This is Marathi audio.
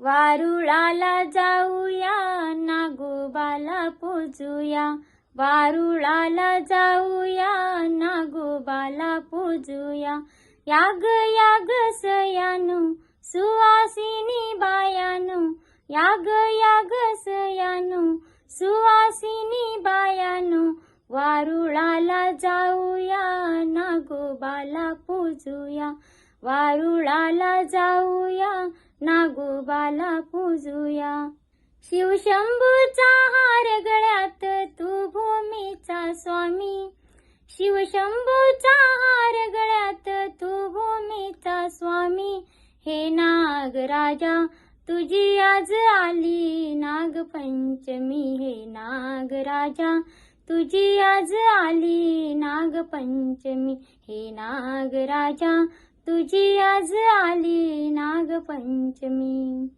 वारुळाला जाऊया नागोबाला पूजूया वारुळाला जाऊया नागोबाला पूजूया याग याग सयानु सुवासिनी बायानु. याग याग सयानु सुवासिनी बायानु. वारुळाला जाऊया नागोबाला पूजूया वारुळाला जाऊ नागोबाला पूजूया. शिवशंभूचा हार गळ्यात तू भूमीचा स्वामी. शिवशंभूचा हार गळ्यात तू भूमीचा स्वामी. हे नागराजा तुझी आज आली. नागपंचमी हे नागराजा तुझी आज आली. नागपंचमी हे नागराजा तुझी आज आली नागपंचमी.